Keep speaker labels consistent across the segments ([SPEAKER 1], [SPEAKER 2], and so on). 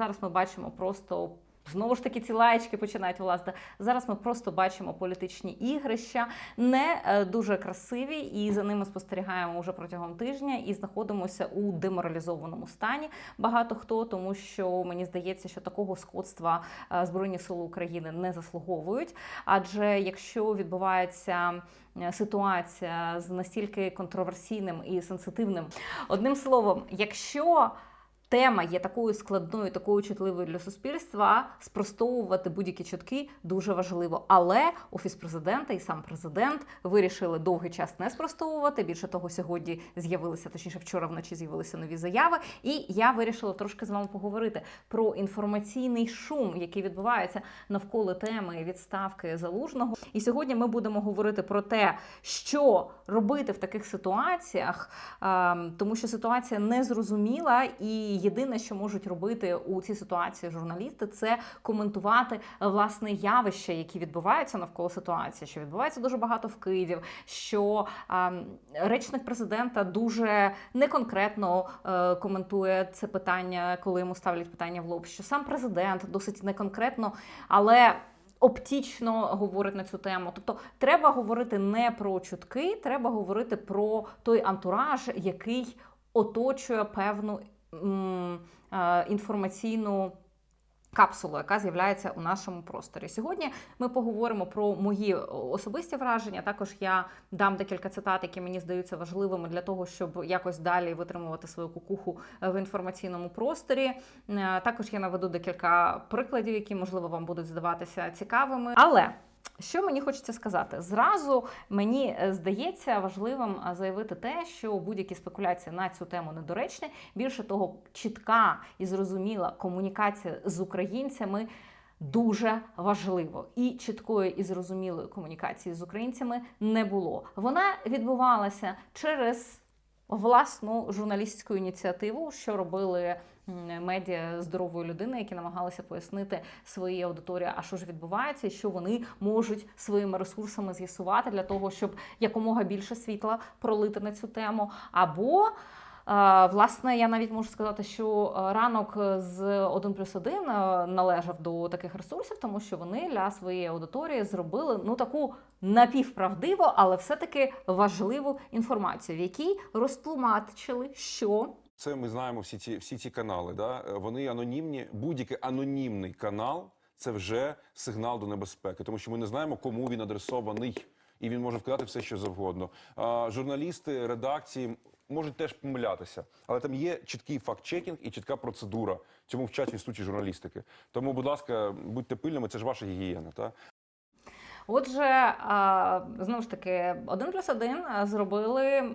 [SPEAKER 1] Зараз ми бачимо просто. Знову ж таки, ці лаєчки починають власти. Зараз ми просто бачимо політичні ігрища, не е, дуже красиві, і за ними спостерігаємо вже протягом тижня і знаходимося у деморалізованому стані. Багато хто, тому що мені здається, що такого скотства е, Збройні Сили України не заслуговують. Адже якщо відбувається е, ситуація з настільки контроверсійним і сенситивним, одним словом, якщо тема є такою складною, такою чутливою для суспільства, спростовувати будь-які чутки дуже важливо. Але офіс президента і сам президент вирішили довгий час не спростовувати. Більше того, сьогодні з'явилися, точніше, вчора вночі з'явилися нові заяви. І я вирішила трошки з вами поговорити про інформаційний шум, який відбувається навколо теми відставки залужного. І сьогодні ми будемо говорити про те, що робити в таких ситуаціях, ем, тому що ситуація незрозуміла, і єдине, що можуть робити у цій ситуації журналісти, це коментувати е, власне явища, які відбуваються навколо ситуації, що відбувається дуже багато вкидів, що ем, речник президента дуже неконкретно е, коментує це питання, коли йому ставлять питання в лоб, що сам президент досить неконкретно, але. Оптічно говорить на цю тему, тобто треба говорити не про чутки, треба говорити про той антураж, який оточує певну інформаційну. Капсулу, яка з'являється у нашому просторі. Сьогодні ми поговоримо про мої особисті враження. Також я дам декілька цитат, які мені здаються важливими для того, щоб якось далі витримувати свою кукуху в інформаційному просторі. Е, Також я наведу декілька прикладів, які можливо вам будуть здаватися цікавими. Але що мені хочеться сказати? Зразу мені е, здається важливим заявити те, що будь-які спекуляції на цю тему недоречні. Більше того, чітка і зрозуміла комунікація з українцями. Дуже важливо і чіткої і зрозумілої комунікації з українцями не було. Вона відбувалася через власну журналістську ініціативу, що робили медіа здорової людини, які намагалися пояснити своїй аудиторії, а що ж відбувається, і що вони можуть своїми ресурсами з'ясувати для того, щоб якомога більше світла пролити на цю тему, або е, Власне, я навіть можу сказати, що е, ранок з 1 плюс 1 належав до таких ресурсів, тому що вони для своєї аудиторії зробили ну таку напівправдиву, але все-таки важливу інформацію, в якій розтлумачили, що
[SPEAKER 2] Це ми знаємо всі ці всі ці канали. Да? Е, Вони анонімні. Будь-який анонімний канал це вже сигнал до небезпеки, тому що ми не знаємо, кому він адресований, і він може вкидати все, що завгодно. А, журналісти, редакції можуть теж помилятися, але там є чіткий факт-чекінг і чітка процедура. Цьому вчать інституті журналістики. Тому, будь ласка, будьте пильними, це ж ваша гігієна. Та?
[SPEAKER 1] Отже, знову ж таки, один плюс один зробили.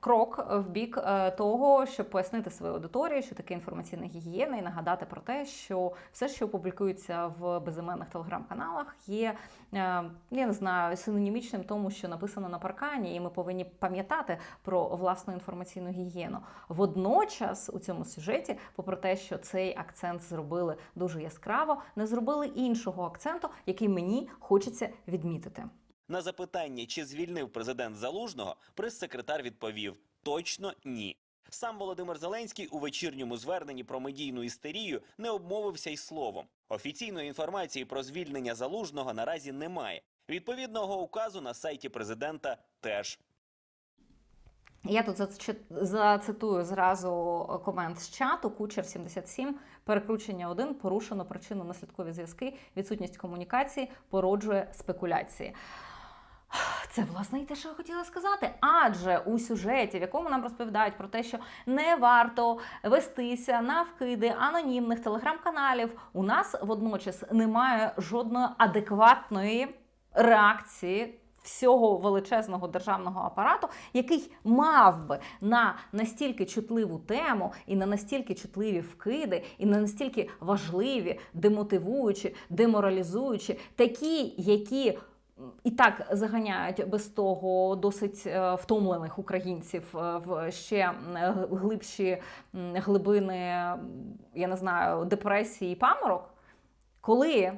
[SPEAKER 1] Крок в бік е, того, щоб пояснити своїй аудиторії, що таке інформаційна гігієна, і нагадати про те, що все, що публікується в безіменних телеграм-каналах, є е, я не знаю синонімічним тому, що написано на паркані, і ми повинні пам'ятати про власну інформаційну гігієну. Водночас у цьому сюжеті, попри те, що цей акцент зробили дуже яскраво, не зробили іншого акценту, який мені хочеться відмітити.
[SPEAKER 3] На запитання, чи звільнив президент Залужного, прес-секретар відповів: точно ні. Сам Володимир Зеленський у вечірньому зверненні про медійну істерію не обмовився й словом. Офіційної інформації про звільнення залужного наразі немає. Відповідного указу на сайті президента теж.
[SPEAKER 1] Я тут зацитую зразу комент з чату. Кучер 77, перекручення 1, порушено причинно-наслідкові зв'язки, відсутність комунікації породжує спекуляції. Це власне і те, що я хотіла сказати. Адже у сюжеті, в якому нам розповідають про те, що не варто вестися на вкиди анонімних телеграм-каналів, у нас водночас немає жодної адекватної реакції. Всього величезного державного апарату, який мав би на настільки чутливу тему і на настільки чутливі вкиди, і на настільки важливі, демотивуючі, деморалізуючі, такі, які і так заганяють без того досить е, втомлених українців е, в ще глибші глибини, я не знаю, депресії і паморок, коли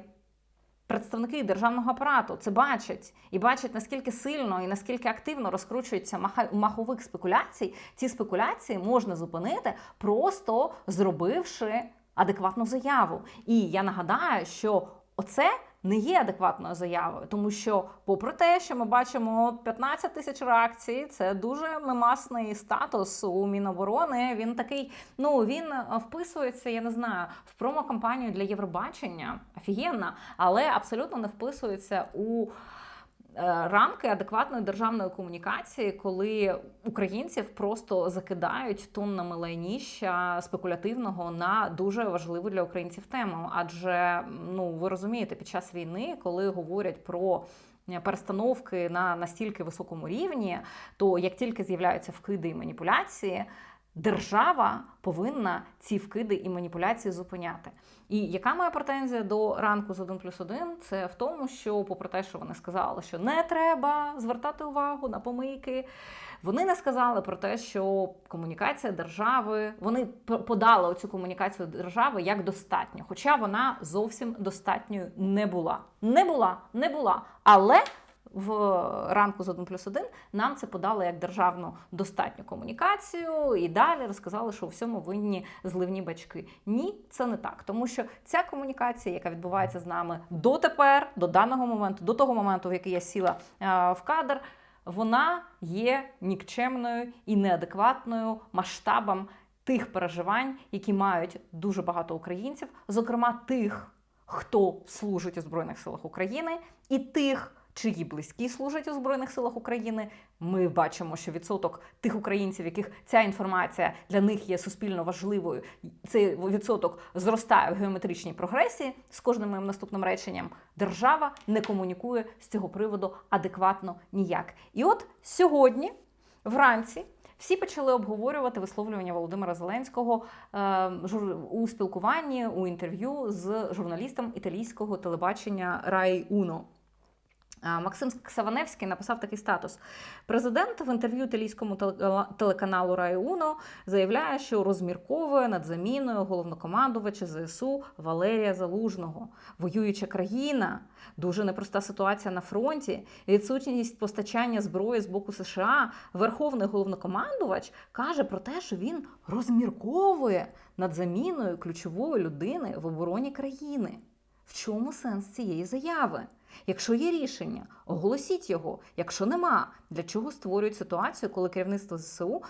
[SPEAKER 1] представники державного апарату це бачать і бачать наскільки сильно і наскільки активно розкручується маха- маховик спекуляцій, ці спекуляції можна зупинити, просто зробивши адекватну заяву. І я нагадаю, що оце не є адекватною заявою, тому що, попри те, що ми бачимо 15 тисяч реакцій, це дуже мемасний статус у Міноборони. Він такий, ну він е, вписується, я не знаю, в промо-кампанію для Євробачення. Офігенна, але абсолютно не вписується у. Е, Рамки адекватної державної комунікації, коли українців просто закидають тоннами лайніща спекулятивного на дуже важливу для українців тему. Адже ну ви розумієте, під час війни, коли говорять про перестановки на настільки високому рівні, то як тільки з'являються вкиди і маніпуляції, держава повинна ці вкиди і маніпуляції зупиняти. І яка моя претензія до ранку з 1 плюс 1? Це в тому, що, попри те, що вони сказали, що не треба звертати увагу на помийки. Вони не сказали про те, що комунікація держави, вони подали оцю комунікацію держави як достатньо, хоча вона зовсім достатньою не була. Не була, не була. Але в ранку з 1 плюс 1 нам це подали як державну достатню комунікацію, і далі розказали, що у всьому винні зливні бачки. Ні, це не так, тому що ця комунікація, яка відбувається з нами дотепер, до даного моменту, до того моменту, в який я сіла е, в кадр, вона є нікчемною і неадекватною масштабам тих переживань, які мають дуже багато українців, зокрема тих, хто служить у Збройних силах України, і тих, чиї близькі служать у Збройних силах України. Ми бачимо, що відсоток тих українців, яких ця інформація для них є суспільно важливою, цей відсоток зростає в геометричній прогресії з кожним моїм наступним реченням. Держава не комунікує з цього приводу адекватно ніяк. І от сьогодні, вранці. Всі почали обговорювати висловлювання Володимира Зеленського е, у спілкуванні у інтерв'ю з журналістом італійського телебачення Рай Уно. Максим Ксаваневський написав такий статус. Президент в інтерв'ю італійському телеканалу Рай Уно заявляє, що розмірковує над заміною головнокомандувача ЗСУ Валерія Залужного. Воююча країна, дуже непроста ситуація на фронті, відсутність постачання зброї з боку США. Верховний головнокомандувач каже про те, що він розмірковує над заміною ключової людини в обороні країни. В чому сенс цієї заяви? Якщо є рішення, оголосіть його. Якщо нема, для чого створюють ситуацію, коли керівництво ЗСУ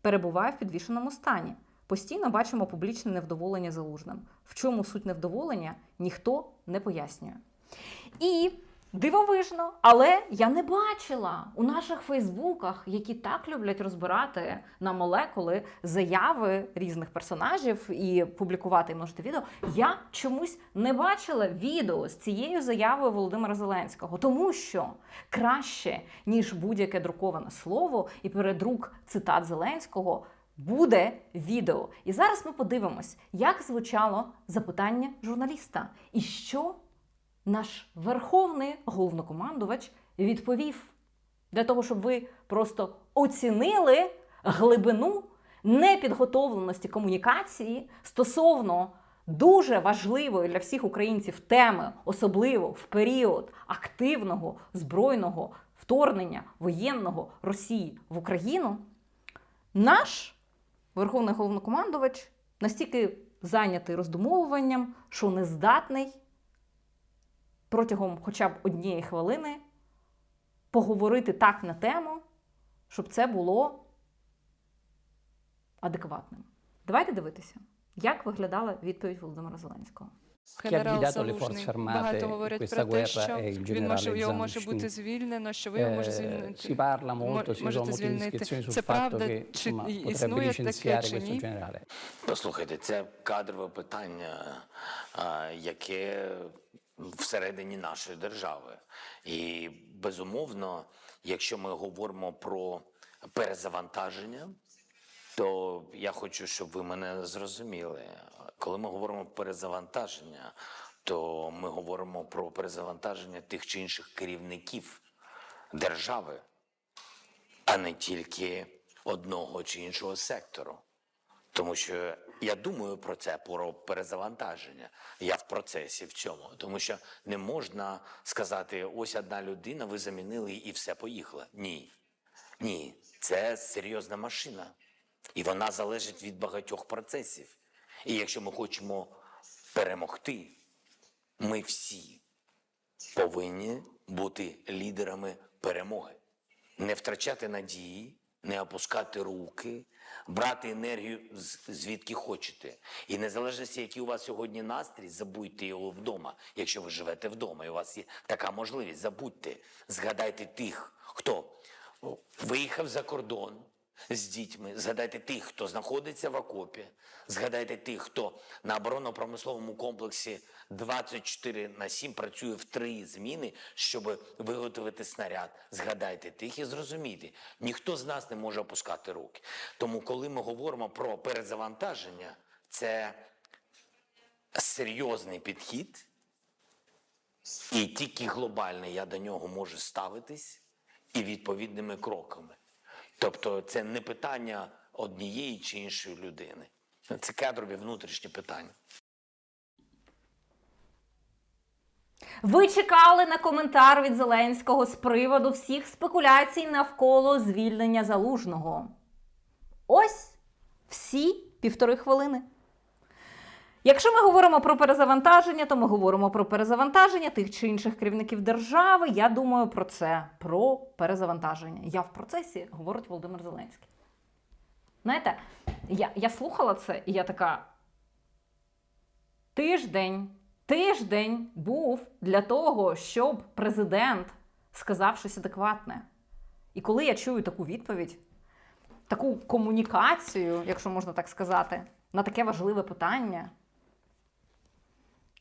[SPEAKER 1] перебуває в підвішеному стані? Постійно бачимо публічне невдоволення залужним. В чому суть невдоволення, ніхто не пояснює. І дивовижно, але я не бачила у наших Фейсбуках, які так люблять розбирати на молекули заяви різних персонажів і публікувати і множити відео. Я чомусь не бачила відео з цією заявою Володимира Зеленського, тому що краще ніж будь-яке друковане слово і передрук цитат Зеленського. Буде відео. І зараз ми подивимось, як звучало запитання журналіста, і що наш верховний головнокомандувач відповів для того, щоб ви просто оцінили глибину непідготовленості комунікації стосовно дуже важливої для всіх українців теми, особливо в період активного збройного вторгнення воєнного Росії в Україну. Наш верховний головнокомандувач настільки зайнятий роздумовуванням, що не здатний протягом хоча б однієї хвилини поговорити так на тему, щоб це було адекватним. Давайте дивитися, як виглядала відповідь Володимира Зеленського.
[SPEAKER 4] Генерал Залужний. Багато
[SPEAKER 5] questa
[SPEAKER 4] про те, що він може його може бути звільнено, що ви його може
[SPEAKER 5] Eh,
[SPEAKER 4] звільнити. можете звільнити. Це правда, чи існує таке чи ні?
[SPEAKER 6] Послухайте, це кадрове питання, яке всередині нашої держави. І безумовно, якщо ми говоримо про перезавантаження, то я хочу, щоб ви мене зрозуміли. Коли ми говоримо про перезавантаження, то ми говоримо про перезавантаження тих чи інших керівників держави, а не тільки одного чи іншого сектору. Тому що я думаю про це, про перезавантаження. Я в процесі в цьому. Тому що не можна сказати: ось одна людина, ви замінили і все поїхало. Ні. Ні, це серйозна машина. І вона залежить від багатьох процесів. І якщо ми хочемо перемогти, ми всі повинні бути лідерами перемоги, не втрачати надії, не опускати руки, брати енергію звідки хочете. І незалежно, який у вас сьогодні настрій, забудьте його вдома. Якщо ви живете вдома, і у вас є така можливість, забудьте, згадайте тих, хто виїхав за кордон з дітьми, згадайте тих, хто знаходиться в окопі, згадайте тих, хто на оборонно-промисловому комплексі 24 на 7 працює в три зміни, щоб виготовити снаряд. Згадайте тих і зрозумійте, ніхто з нас не може опускати руки. Тому, коли ми говоримо про перезавантаження, це серйозний підхід, і тільки глобальний я до нього можу ставитись і відповідними кроками. Тобто це не питання однієї чи іншої людини. Це кадрові внутрішні питання.
[SPEAKER 1] Ви чекали на коментар від Зеленського з приводу всіх спекуляцій навколо звільнення залужного. Ось всі півтори хвилини. Якщо ми говоримо про перезавантаження, то ми говоримо про перезавантаження тих чи інших керівників держави. Я думаю про це, про перезавантаження. Я в процесі, говорить Володимир Зеленський. Знаєте, я, я слухала це, і я така. Тиждень, тиждень був для того, щоб президент сказав щось адекватне. І коли я чую таку відповідь, таку комунікацію, якщо можна так сказати, на таке важливе питання,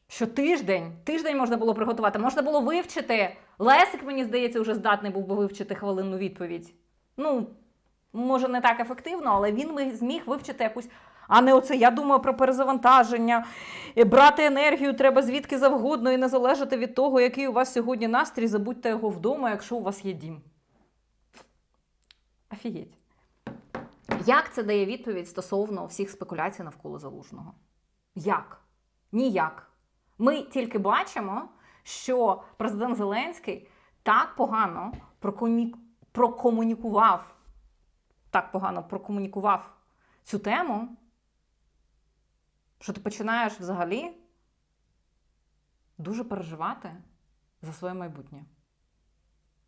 [SPEAKER 1] що тиждень, тиждень можна було приготувати, можна було вивчити. Лесик, мені здається, вже здатний був би вивчити хвилинну відповідь. Ну, може, не так ефективно, але він зміг вивчити якусь. А не оце, я думаю про перезавантаження. Е, Брати енергію треба звідки завгодно і не залежати від того, який у вас сьогодні настрій, забудьте його вдома, якщо у вас є дім. Офігеть. Як це дає відповідь стосовно всіх спекуляцій навколо залужного? Як? Ніяк. Ми тільки бачимо, що президент Зеленський так погано прокомі- прокомунікував, так погано прокомунікував цю тему, що ти починаєш взагалі дуже переживати за своє майбутнє.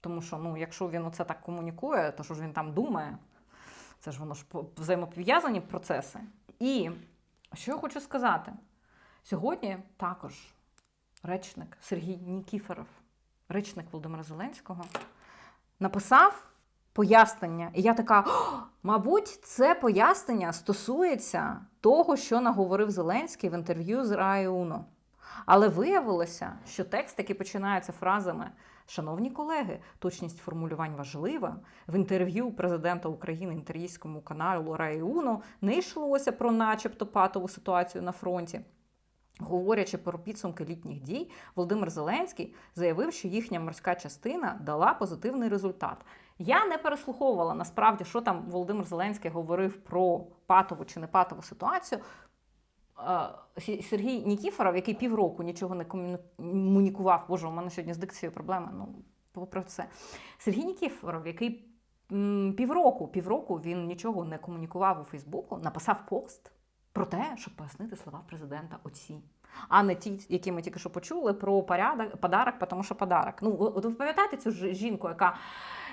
[SPEAKER 1] Тому що, ну, якщо він оце так комунікує, то що ж він там думає? Це ж воно ж по- взаємопов'язані процеси. І що я хочу сказати? Сьогодні також речник Сергій Нікіфоров, речник Володимира Зеленського, написав пояснення. І я така, мабуть, це пояснення стосується того, що наговорив Зеленський в інтерв'ю з Раї Уно. Але виявилося, що текст, який починається фразами Шановні колеги, точність формулювань важлива. В інтерв'ю президента України інтерв'їському каналу Раї Уно не йшлося про начебто патову ситуацію на фронті. Говорячи про підсумки літніх дій, Володимир Зеленський заявив, що їхня морська частина дала позитивний результат. Я не переслуховувала насправді, що там Володимир Зеленський говорив про патову чи не патову ситуацію. Сергій Нікіфоров, який півроку нічого не комунікував, боже, у мене сьогодні з дикцією проблеми. Ну, попри це. Сергій Нікіфоров, який півроку, півроку він нічого не комунікував у Фейсбуку, написав пост про те, щоб пояснити слова президента оці. А не ті, які ми тільки що почули про порядок, подарок, тому що подарок. Ну, от ви пам'ятаєте цю жінку, яка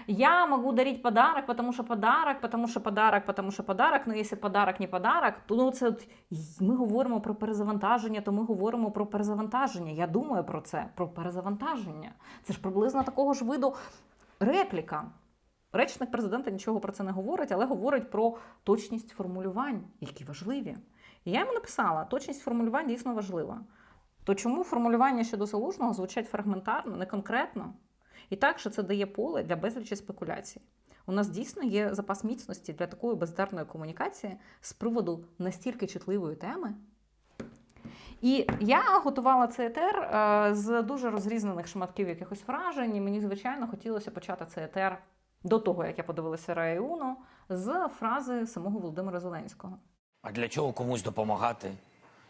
[SPEAKER 1] я могу дарить подарок, потому что подарок, потому что подарок, потому что подарок. Ну, якщо подарок не подарок, то ну, це ми говоримо про перезавантаження, то ми говоримо про перезавантаження. Я думаю про це, про перезавантаження. Це ж приблизно такого ж виду репліка. Речник президента нічого про це не говорить, але говорить про точність формулювань, які важливі. І я йому написала: точність формулювань дійсно важлива. То чому формулювання щодо залужного звучать фрагментарно, не конкретно? І так, що це дає поле для безлічі спекуляцій. У нас дійсно є запас міцності для такої бездарної комунікації з приводу настільки чутливої теми. І я готувала цей етер е, з дуже розрізнених шматків якихось вражень. І мені, звичайно, хотілося почати цей етер до того, як я подивилася Рая з фрази самого Володимира Зеленського.
[SPEAKER 6] А для чого комусь допомагати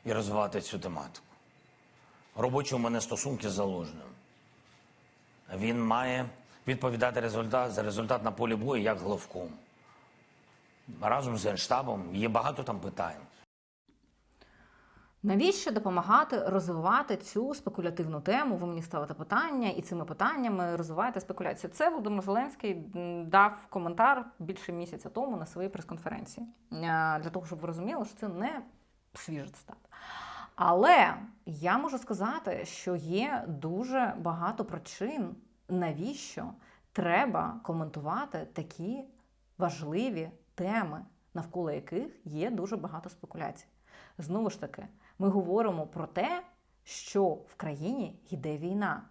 [SPEAKER 6] і розвивати цю тематику? Робочі у мене стосунки з заложним. Він має відповідати результат за результат на полі бою як главком. Разом з генштабом є багато там питань.
[SPEAKER 1] Навіщо допомагати розвивати цю спекулятивну тему? Ви мені ставите питання, і цими питаннями розвиваєте спекуляцію. Це Володимир Зеленський дав коментар більше місяця тому на своїй прес-конференції. Е, Для того, щоб ви розуміли, що це не свіжа цитата. Але я можу сказати, що є дуже багато причин, навіщо треба коментувати такі важливі теми, навколо яких є дуже багато спекуляцій. Знову ж таки, ми говоримо про те, що в країні йде війна.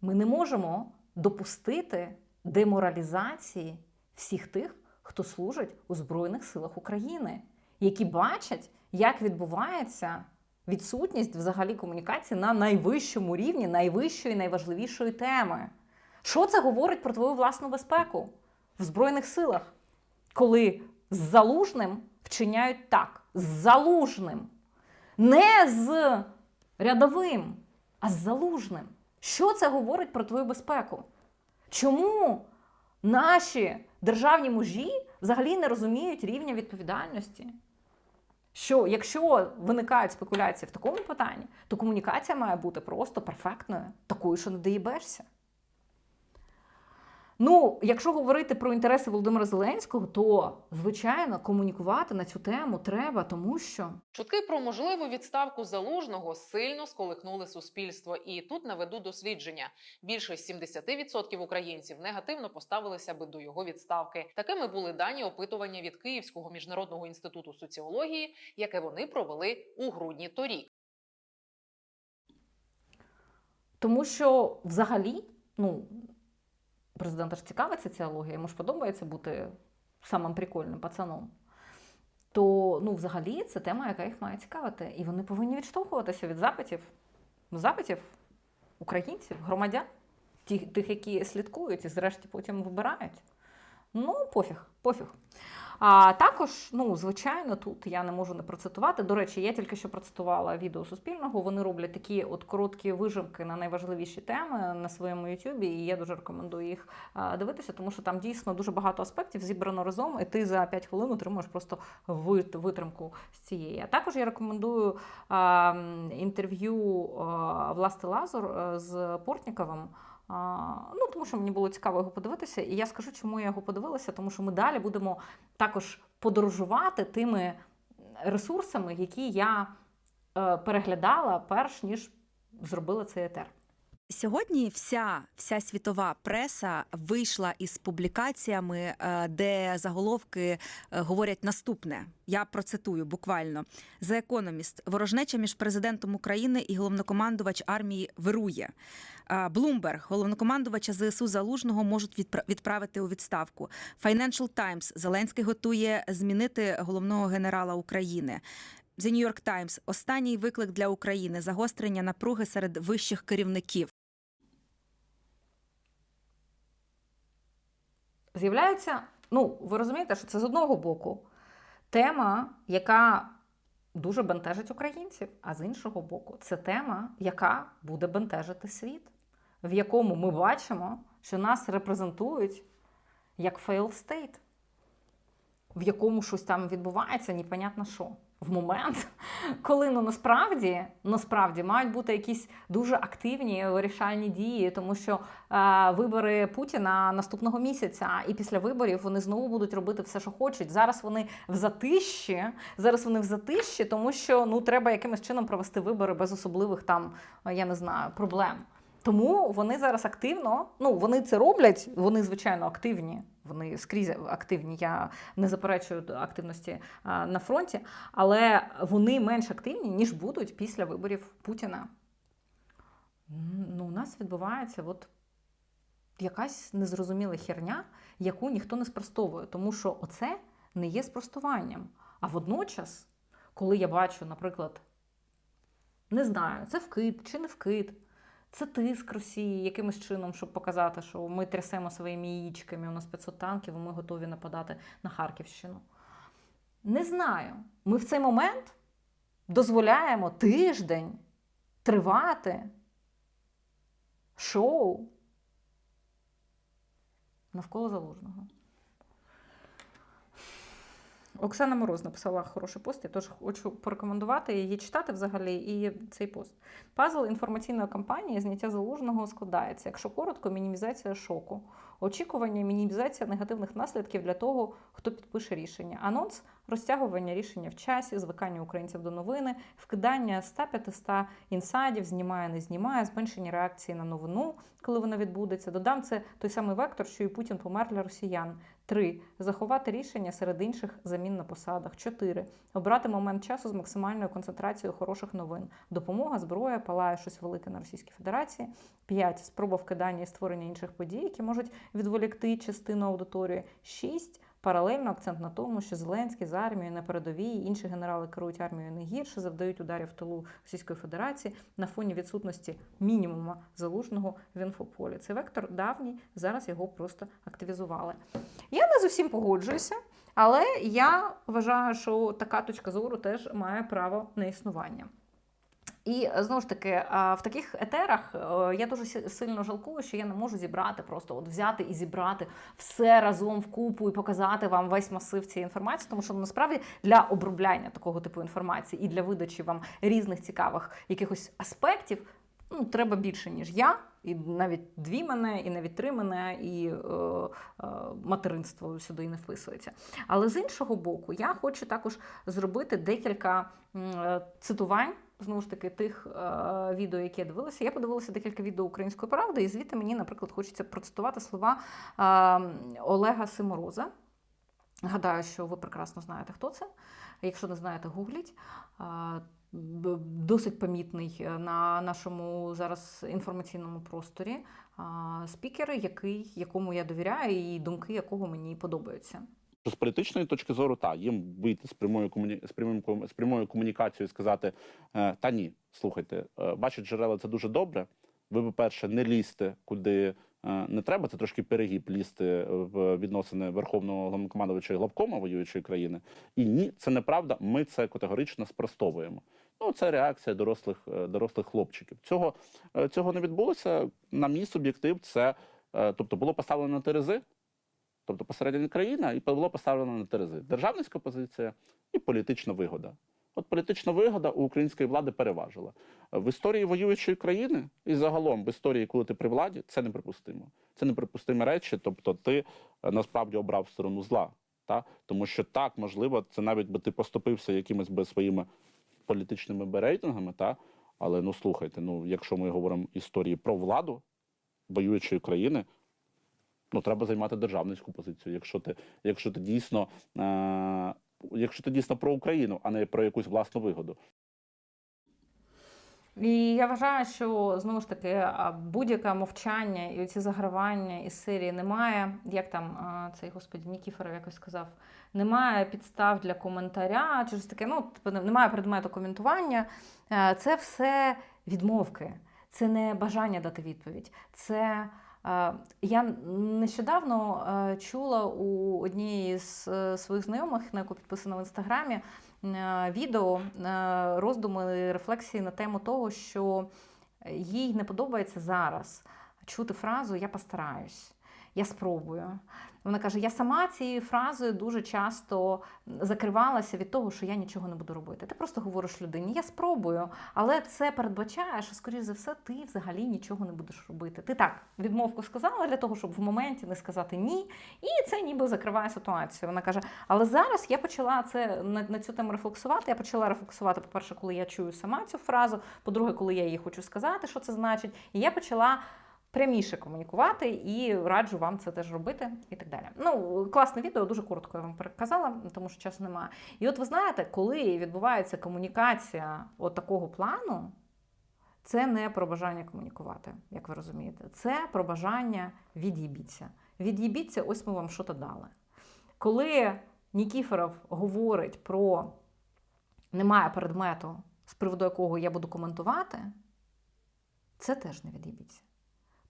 [SPEAKER 1] Ми не можемо допустити деморалізації всіх тих, хто служить у Збройних силах України, які бачать, як відбувається відсутність взагалі комунікації на найвищому рівні, найвищої, найважливішої теми. Що це говорить про твою власну безпеку в Збройних силах, коли з залужним вчиняють так, з залужним, не з рядовим, а з залужним. Що це говорить про твою безпеку? Чому наші державні мужі взагалі не розуміють рівня відповідальності? Що якщо виникають спекуляції в такому питанні, то комунікація має бути просто перфектною, такою, що не доїбешся. Ну, якщо говорити про інтереси Володимира Зеленського, то звичайно комунікувати на цю тему треба, тому що
[SPEAKER 5] Чутки про можливу відставку залужного сильно сколихнули суспільство, і тут наведу дослідження. Більше 70% українців негативно поставилися би до його відставки. Такими були дані опитування від Київського міжнародного інституту соціології, яке вони провели у грудні торік.
[SPEAKER 1] Тому що взагалі, ну, президента ж цікавиться соціологія, йому ж подобається бути самим прикольним пацаном. То ну, взагалі це тема, яка їх має цікавити. І вони повинні відштовхуватися від запитів, запитів українців, громадян, тих, тих, які слідкують і зрешті потім вибирають. Ну, пофіг, пофіг. А також, ну, звичайно, тут я не можу не процитувати. До речі, я тільки що процитувала відео Суспільного. Вони роблять такі от короткі вижимки на найважливіші теми на своєму Ютубі, і я дуже рекомендую їх дивитися, тому що там дійсно дуже багато аспектів зібрано разом, і ти за 5 хвилин отримуєш просто вит- витримку з цієї. А також я рекомендую інтерв'ю Власти Лазур з Портніковим. Ну, тому що мені було цікаво його подивитися, і я скажу, чому я його подивилася, тому що ми далі будемо також подорожувати тими ресурсами, які я е, переглядала перш ніж зробила цей етер.
[SPEAKER 4] Сьогодні вся, вся світова преса вийшла із публікаціями, е, де заголовки е, говорять наступне. Я процитую буквально The Economist. Ворожнеча між президентом України і головнокомандувач армії вирує. Блумберг, головнокомандувача ЗСУ Залужного можуть відпра- відправити у відставку. Financial Times. Зеленський готує змінити головного генерала України. The New York Times. Останній виклик для України загострення напруги серед вищих керівників.
[SPEAKER 1] З'являється, ну, ви розумієте, що це з одного боку тема, яка дуже бентежить українців, а з іншого боку, це тема, яка буде бентежити світ, в якому ми бачимо, що нас репрезентують як failed state, в якому щось там відбувається, непонятно що. В момент, коли ну насправді насправді мають бути якісь дуже активні вирішальні дії, тому що е, вибори Путіна наступного місяця, і після виборів вони знову будуть робити все, що хочуть. Зараз вони в затищі, зараз вони в затищі, тому що ну треба якимось чином провести вибори без особливих там, я не знаю, проблем. Тому вони зараз активно, ну вони це роблять, вони звичайно активні. Вони скрізь активні. Я не заперечую активності а, на фронті, але вони менш активні, ніж будуть після виборів Путіна. Ну, у нас відбувається от якась незрозуміла херня, яку ніхто не спростовує, тому що оце не є спростуванням. А водночас, коли я бачу, наприклад, не знаю, це вкид чи не вкид. Це тиск Росії якимось чином, щоб показати, що ми трясемо своїми яєчками, у нас 500 танків, і ми готові нападати на Харківщину. Не знаю. Ми в цей момент дозволяємо тиждень тривати шоу навколо залужного. Оксана Мороз написала хороший пост. Я теж хочу порекомендувати її читати взагалі і цей пост. Пазл інформаційної кампанії зняття залужного складається. Якщо коротко, мінімізація шоку, очікування, мінімізація негативних наслідків для того, хто підпише рішення. Анонс розтягування рішення в часі, звикання українців до новини, вкидання 100-500 інсайдів, знімає, не знімає, зменшення реакції на новину, коли вона відбудеться. Додам це той самий вектор, що і Путін помер для росіян. 3. Заховати рішення серед інших замін на посадах. 4. Обрати момент часу з максимальною концентрацією хороших новин. Допомога, зброя, палає щось велике на Російській Федерації. 5. Спроба вкидання і створення інших подій, які можуть відволікти частину аудиторії. 6. Паралельно акцент на тому, що Зеленський з армією на передовій, інші генерали керують армією не гірше, завдають ударів тилу Російської Федерації на фоні відсутності мінімума залужного в інфополі. Цей вектор давній, зараз його просто активізували. Я не з усім погоджуюся, але я вважаю, що така точка зору теж має право на існування. І е, знову ж таки, в таких етерах е, я дуже сильно жалкую, що я не можу зібрати, просто от взяти і зібрати все разом в купу і показати вам весь масив цієї інформації, тому що ну, насправді для обробляння такого типу інформації і для видачі вам різних цікавих якихось аспектів. Ну, треба більше, ніж я, і навіть дві мене, і навіть три мене, і е, е, материнство сюди не вписується. Але з іншого боку, я хочу також зробити декілька е, цитувань. Знову ж таки, тих е, відео, які я дивилася, я подивилася декілька відео української правди, і звідти мені, наприклад, хочеться процитувати слова е, Олега Симороза. Гадаю, що ви прекрасно знаєте, хто це. Якщо не знаєте, гугліть. Е, Досить помітний е, на нашому зараз інформаційному просторі е, спікер, який, якому я довіряю, і думки якого мені подобаються.
[SPEAKER 7] Що з політичної точки зору, та їм вийти з прямою комуні... з прямим з прямою комунікацією сказати: е, та ні, слухайте, е, бачать джерела це дуже добре. Ви, по-перше, не лізьте куди е, не треба. Це трошки перегіб лізти в відносини верховного головнокомандувача і главкома воюючої країни. І ні, це неправда. Ми це категорично спростовуємо. Ну, це реакція дорослих дорослих хлопчиків. Цього цього не відбулося. На мій суб'єктив, це тобто було поставлено на терези. Тобто посередині країна і було поставлено на терези. Державницька позиція і політична вигода. От політична вигода у української влади переважила. В історії воюючої країни і загалом в історії, коли ти при владі, це неприпустимо. Це неприпустимі речі. Тобто, ти е, насправді обрав сторону зла. Та? Тому що так, можливо, це навіть би ти поступився якимись би своїми політичними би рейтингами, та? але ну слухайте, ну якщо ми говоримо історії про владу воюючої країни, ну треба займати державницьку позицію. Якщо ти, якщо ти дійсно, е, якщо ти дійсно про Україну, а не про якусь власну вигоду.
[SPEAKER 1] І я вважаю, що знову ж таки будь-яке мовчання і ці загравання із серії немає. Як там цей господі Нікіфоров якось сказав, немає підстав для коментаря, чи щось таке. Ну, типу, немає предмету коментування. Е, Це все відмовки, це не бажання дати відповідь. Це я нещодавно е, чула у однієї з е, своїх знайомих, на яку підписана в інстаграмі, е, відео роздуми рефлексії на тему того, що їй не подобається зараз чути фразу Я постараюсь, я спробую. Вона каже: я сама цією фразою дуже часто закривалася від того, що я нічого не буду робити. Ти просто говориш людині, я спробую, але це передбачає, що, скоріш за все, ти взагалі нічого не будеш робити. Ти так відмовку сказала для того, щоб в моменті не сказати ні, і це ніби закриває ситуацію. Вона каже: але зараз я почала це на, на цю тему рефлексувати. Я почала рефлексувати, по-перше, коли я чую сама цю фразу, по-друге, коли я їй хочу сказати, що це значить, і я почала. Пряміше комунікувати і раджу вам це теж робити і так далі. Ну, класне відео, дуже коротко я вам переказала, тому що часу немає. І от ви знаєте, коли відбувається комунікація от такого плану, це не про бажання комунікувати, як ви розумієте. Це про бажання від'їбіться. Від'їбіться, ось ми вам що то дали. Коли Нікіфоров говорить про немає предмету, з приводу якого я буду коментувати, це теж не від'їбіться.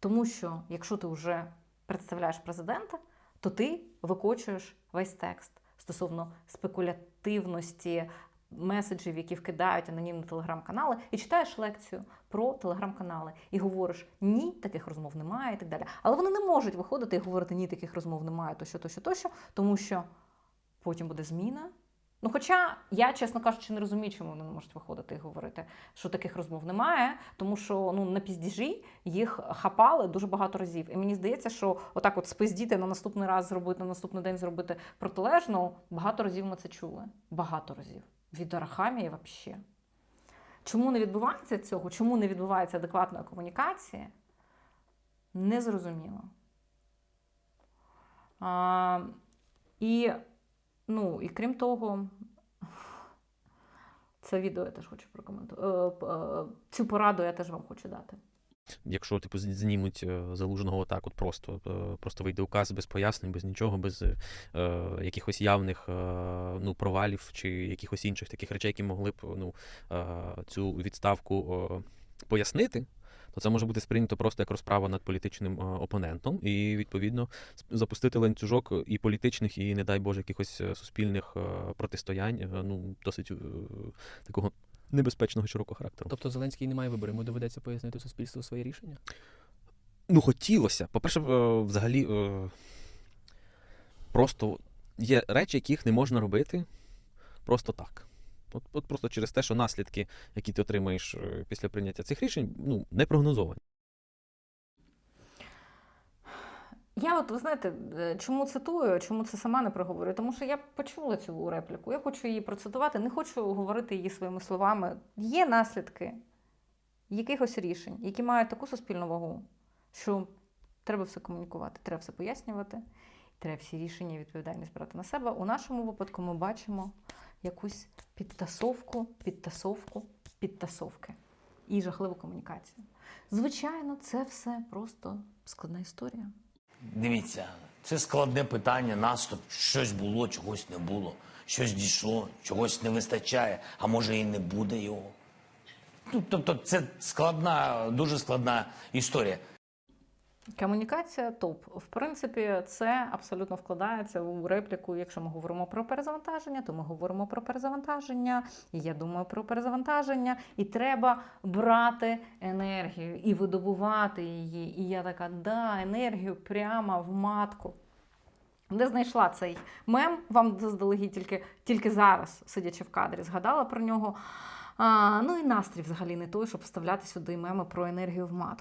[SPEAKER 1] Тому що якщо ти вже представляєш президента, то ти викочуєш весь текст стосовно спекулятивності меседжів, які вкидають анонімні телеграм-канали, і читаєш лекцію про телеграм-канали і говориш ні, таких розмов немає, і так далі. Але вони не можуть виходити і говорити ні, таких розмов немає, тощо, тощо, тощо, тому що потім буде зміна, Ну, хоча я, чесно кажучи, не розумію, чому вони не можуть виходити і говорити, що таких розмов немає, тому що ну на піздіжі їх хапали дуже багато разів. І мені здається, що отак, от спиздіти на наступний раз зробити, на наступний день зробити протилежно, багато разів ми це чули. Багато разів. Від Арахамії взагалі. Чому не відбувається цього? Чому не відбувається адекватної комунікації? Незрозуміло. А, і, ну, і крім того, це відео я теж хочу прокоментувати. Цю пораду я теж вам хочу дати.
[SPEAKER 8] Якщо типу знімуть е, залужного отак, от просто, е, просто вийде указ без пояснень, без нічого, без е, е, якихось явних е, ну, провалів чи якихось інших таких речей, які могли б ну, е, цю відставку е, пояснити, то це може бути сприйнято просто як розправа над політичним е, опонентом, і відповідно запустити ланцюжок і політичних, і, не дай Боже, якихось е, суспільних е, протистоянь, ну, досить такого небезпечного широкого характеру.
[SPEAKER 9] Тобто Зеленський не має вибору, йому доведеться пояснити суспільству своє рішення.
[SPEAKER 8] Ну, хотілося. По-перше, взагалі, просто є речі, яких не можна робити просто так. От, от просто через те, що наслідки, які ти отримаєш е, після прийняття цих рішень, ну, не прогнозовані.
[SPEAKER 1] Я от ви знаєте, е, чому цитую, чому це сама не проговорю? Тому що я почула цю репліку. Я хочу її процитувати, не хочу говорити її своїми словами. Є наслідки якихось рішень, які мають таку суспільну вагу, що треба все комунікувати, треба все пояснювати, треба всі рішення і відповідальність брати на себе. У нашому випадку ми бачимо якусь підтасовку, підтасовку, підтасовки і жахливу комунікацію. Звичайно, це все просто складна історія.
[SPEAKER 6] Дивіться, це складне питання, наступ. Щось було, чогось не було. Щось дійшло, чогось не вистачає, а може і не буде його. Ну, тобто, це складна, дуже складна історія.
[SPEAKER 1] Комунікація топ. В принципі, це абсолютно вкладається у репліку. Якщо ми говоримо про перезавантаження, то ми говоримо про перезавантаження. І я думаю про перезавантаження. І треба брати енергію і видобувати її. І я така, да, енергію прямо в матку. Де знайшла цей мем? Вам заздалегідь тільки, тільки зараз, сидячи в кадрі, згадала про нього. А, ну і настрій взагалі не той, щоб вставляти сюди меми про енергію в матку.